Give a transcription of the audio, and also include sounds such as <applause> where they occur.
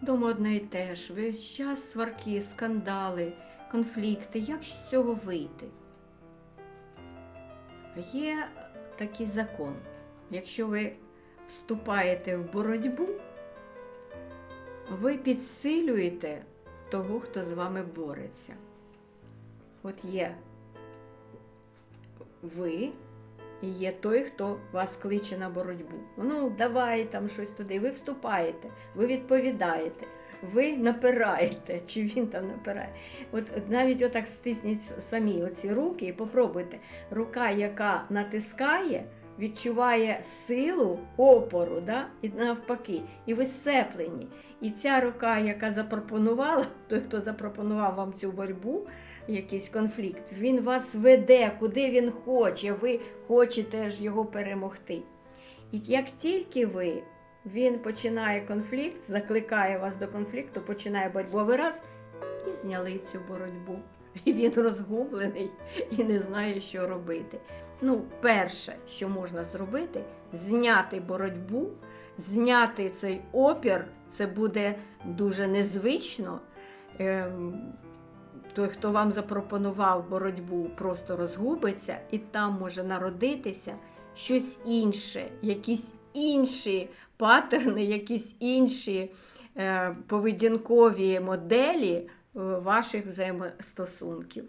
Дома одне і те ж. Весь час сварки, скандали, конфлікти. Як з цього вийти? Є такий закон. Якщо ви вступаєте в боротьбу, ви підсилюєте того, хто з вами бореться. От є ви і є той, хто вас кличе на боротьбу. Ну, давай там щось туди. Ви вступаєте, ви відповідаєте, ви напираєте, <laughs> чи він там напирає. От навіть отак стисніть самі оці руки і попробуйте. Рука, яка натискає, відчуває силу опору, да? і навпаки, і ви сцеплені. І ця рука, яка запропонувала, <laughs> той, хто запропонував вам цю боротьбу, якийсь конфлікт, він вас веде, куди він хоче, ви хочете ж його перемогти. І як тільки ви, він починає конфлікт, закликає вас до конфлікту, починає боротьбу, а раз і зняли цю боротьбу. І він розгублений і не знає, що робити. Ну, перше, що можна зробити, зняти боротьбу, зняти цей опір, це буде дуже незвично. Ем, той, хто вам запропонував боротьбу, просто розгубиться, і там може народитися щось інше, якісь інші паттерни, якісь інші е, поведінкові моделі ваших взаємостосунків.